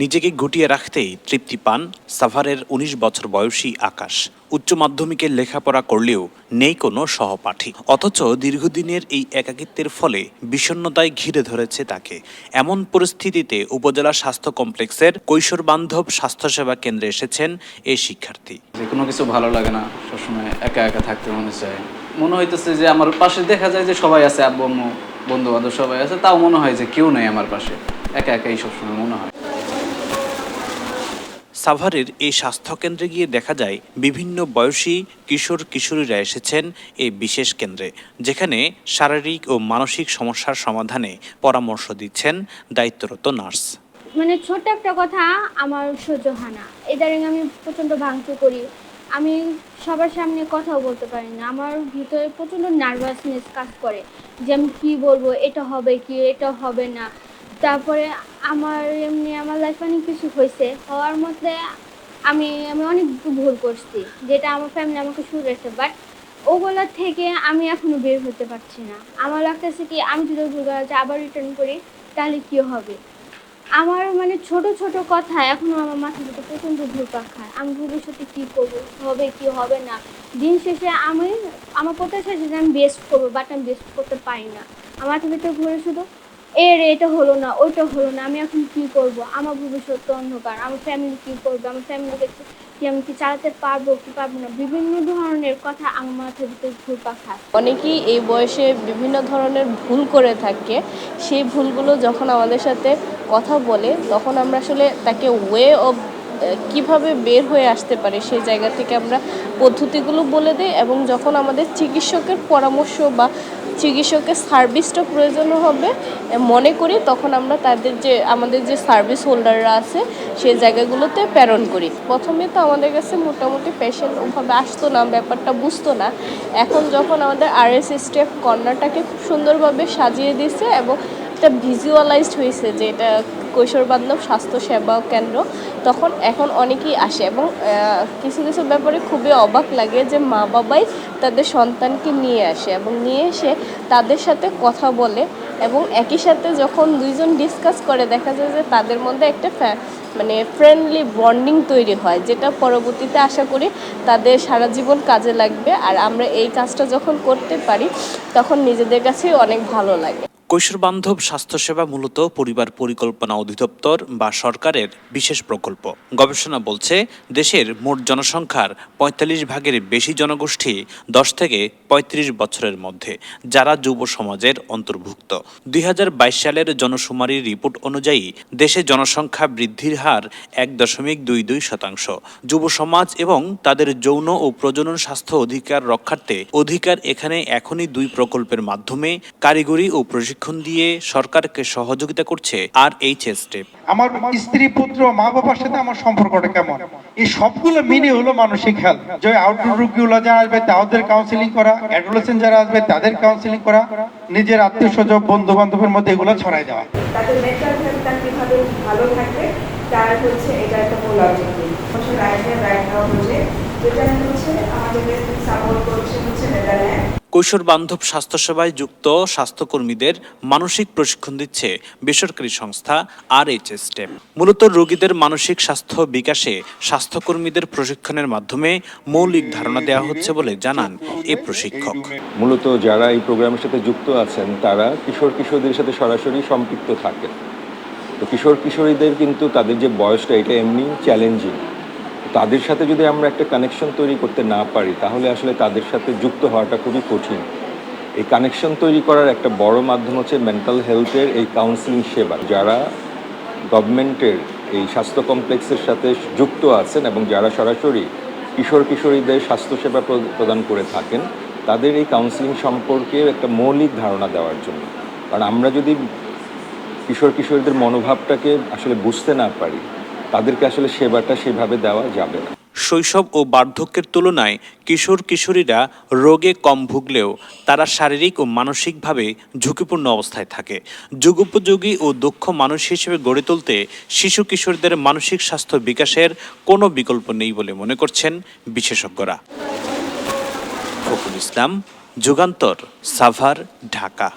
নিজেকে গুটিয়ে রাখতেই তৃপ্তি পান সাভারের ১৯ বছর বয়সী আকাশ। উচ্চ মাধ্যমিকের লেখাপড়া করলেও নেই কোনো সহপাঠী। অথচ দীর্ঘদিনের এই একাকিত্বের ফলে বিষণ্ণতায় ঘিরে ধরেছে তাকে। এমন পরিস্থিতিতে উপজেলা স্বাস্থ্য কমপ্লেক্সের কৈশোর বান্ধব স্বাস্থ্যসেবা কেন্দ্রে এসেছেন এই শিক্ষার্থী। যে কোনো কিছু ভালো লাগে না, সবসময় একা একা থাকতে মনে চায়। মনে হইতেছে যে আমার পাশে দেখা যায় যে সবাই আছে, আব্বু বন্ধু বান্ধব সবাই আছে, তাও মনে হয় যে কেউ নেই আমার পাশে। একা একাই সবসময় মনে হয়। সাভারের এই স্বাস্থ্যকেন্দ্রে গিয়ে দেখা যায় বিভিন্ন বয়সী কিশোর কিশোরীরা এসেছেন এই বিশেষ কেন্দ্রে, যেখানে শারীরিক ও মানসিক সমস্যার সমাধানে পরামর্শ দিচ্ছেন দায়িত্বরত নার্স। মানে ছোট্ট একটা কথা, আমার সহ্য হয় না। ইদারিং আমি প্রচণ্ড ভাঙচুর করি। আমি সবার সামনে কথাও বলতে পারি না। আমার ভিতরে প্রচণ্ড নার্ভাসনেস কাজ করে যে আমি কী বলব, এটা হবে কি, এটা হবে না। তারপরে আমার এমনি আমার লাইফে অনেক কিছু হয়েছে। হওয়ার মধ্যে আমি আমি অনেক ভুল করছি, যেটা আমার ফ্যামিলি আমাকে শুধরেছে বাট ওগুলোর থেকে আমি এখনও বের হতে পারছি না। আমার লাগতেছে কি, আমি যদি ভুল করা আবার রিটার্ন করি, তাহলে কী হবে? আমার মানে ছোট ছোট কথা এখনও আমার মাথার ভিতরে প্রচণ্ড ঘুরপাক খায় আমি ভবিষ্যতে কি করব, হবে কি, হবে না? দিন শেষে আমি, আমার প্রত্যাশা যে আমি বেস্ট করব বাট আমি বেস্ট করতে পারি না। আমার ভিতরে ঘুরে শুধু এ রে এটা হলো না, ওইটা হলো না, আমি এখন কি করব? আমার ভবিষ্যৎ তো অন্ধকার, আমার ফ্যামিলি কি করবে? আমার ফ্যামিলিকে কি আমি কি চালাতে পারব, কি পারব না? বিভিন্ন ধরনের কথা আমার মাথার ভিতরে ঘুরপাক খায়। অনেকেই এই বয়সে বিভিন্ন ধরনের ভুল করে থাকে। সেই ভুলগুলো যখন আমাদের সাথে কথা বলে, তখন আমরা আসলে তাকে ওয়ে অফ কীভাবে বের হয়ে আসতে পারে, সেই জায়গা থেকে আমরা পদ্ধতিগুলো বলে দিই এবং যখন আমাদের চিকিৎসকের পরামর্শ বা চিকিৎসকের সার্ভিসটা প্রয়োজন হবে মনে করি তখন আমরা তাদের যে, আমাদের যে সার্ভিস হোল্ডাররা আছে সেই জায়গাগুলোতে প্রেরণ করি। প্রথমে তো আমাদের কাছে মোটামুটি পেশেন্ট ওভাবে আসতো না, ব্যাপারটা বুঝতো না। এখন যখন আমাদের আর এস স্টেপ কর্নারটাকে খুব সুন্দরভাবে সাজিয়ে দিয়েছে এবং এটা ভিজুয়ালাইজড হয়েছে যে এটা কৈশোর বান্ধব স্বাস্থ্য সেবা কেন্দ্র। তখন এখন অনেকেই আসে এবং কিছু কিছু ব্যাপারে খুবই অবাক লাগে যে মা বাবাই তাদের সন্তানকে নিয়ে আসে এবং নিয়ে এসে তাদের সাথে কথা বলে এবং একই সাথে যখন দুইজন ডিসকাস করে, দেখা যায় যে তাদের মধ্যে একটা মানে ফ্রেন্ডলি বন্ডিং তৈরি হয়, যেটা পরবর্তীতে আশা করি তাদের সারা জীবন কাজে লাগবে। আর আমরা এই কাজটা যখন করতে পারি, তখন নিজেদের কাছেই অনেক ভালো লাগে। কৈশোর বান্ধব স্বাস্থ্যসেবা মূলত পরিবার পরিকল্পনা অধিদপ্তর বা সরকারের বিশেষ প্রকল্প। গবেষণা বলছে, দেশের মোট জনসংখ্যার পঁয়তাল্লিশ ভাগের বেশি জনগোষ্ঠী দশ থেকে ৩৫ বছরের মধ্যে, যারা যুব সমাজের অন্তর্ভুক্ত। দুই হাজার বাইশ সালের জনশুমারির রিপোর্ট অনুযায়ী, দেশে জনসংখ্যা বৃদ্ধির হার এক দশমিক দুই দুই শতাংশ। যুব সমাজ এবং তাদের যৌন ও প্রজনন স্বাস্থ্য অধিকার রক্ষার্থে অধিকার এখানে এখনই দুই প্রকল্পের মাধ্যমে কারিগরি ও প্রশিক্ষণ দিয়ে সরকারকে সহযোগিতা করছে আর এইচ স্টেপ আমার স্ত্রী পুত্র মা বাবার সাথে আমার সম্পর্কটা কেমন? এই সবগুলো মিলে হলো মানসিক হেলথ। যে আউটডোর রোগীগুলো যারা আসবে তাদের কাউন্সিলিং করা অ্যাডোলেসেন্ট যারা আসবে তাদের কাউন্সিলিং করা নিজের আত্মীয় স্বজন বন্ধু বান্ধবের মধ্যে এগুলো ছড়াই দেওয়া। তাদের মেন্টাল হেলথটা কীভাবে ভালো থাকবে তার হচ্ছে এটা একটা মূল অবজেক্টিভ হচ্ছে রাইট হ্যান্ড রাইট নাও হচ্ছে যেটা হচ্ছে আমাদেরকে সাপোর্ট করছে হচ্ছে নেদারল্যান্ড কৈশোর বান্ধব স্বাস্থ্যসেবায় যুক্ত স্বাস্থ্যকর্মীদের মানসিক প্রশিক্ষণ দিচ্ছে বেসরকারি সংস্থা আর এইচ স্টেপ মূলত রোগীদের মানসিক স্বাস্থ্য বিকাশে স্বাস্থ্যকর্মীদের প্রশিক্ষণের মাধ্যমে মৌলিক ধারণা দেওয়া হচ্ছে বলে জানান এ প্রশিক্ষক। মূলত যারা এই প্রোগ্রামের সাথে যুক্ত আছেন, তারা কিশোর কিশোরদের সাথে সরাসরি সম্পৃক্ত থাকেন। তো কিশোর কিশোরীদের কিন্তু তাদের যে বয়সটা, এটা এমনি চ্যালেঞ্জিং তাদের সাথে যদি আমরা একটা কানেকশন তৈরি করতে না পারি, তাহলে আসলে তাদের সাথে যুক্ত হওয়াটা খুবই কঠিন। এই কানেকশন তৈরি করার একটা বড় মাধ্যম হচ্ছে মেন্টাল হেলথের এই কাউন্সিলিং সেবা। যারা গভর্নমেন্টের এই স্বাস্থ্য কমপ্লেক্সের সাথে যুক্ত আছেন এবং যারা সরাসরি কিশোর কিশোরীদের স্বাস্থ্যসেবা প্র- প্রদান করে থাকেন, তাদের এই কাউন্সিলিং সম্পর্কে একটা মৌলিক ধারণা দেওয়ার জন্য। কারণ আমরা যদি কিশোর কিশোরীদের মনোভাবটাকে আসলে বুঝতে না পারি তাদেরকে আসলে সেবাটা সেভাবে দেওয়া যাবে না। শৈশব ও বার্ধক্যের তুলনায় কিশোর কিশোরীরা রোগে কম ভুগলেও তারা শারীরিক ও মানসিকভাবে ঝুঁকিপূর্ণ অবস্থায় থাকে। যুগোপযোগী ও দক্ষ মানুষ হিসেবে গড়ে তুলতে শিশু কিশোরদের মানসিক স্বাস্থ্য বিকাশের কোনো বিকল্প নেই বলে মনে করছেন বিশেষজ্ঞরা। ফখরুল ইসলাম, যুগান্তর, সাভার, ঢাকা।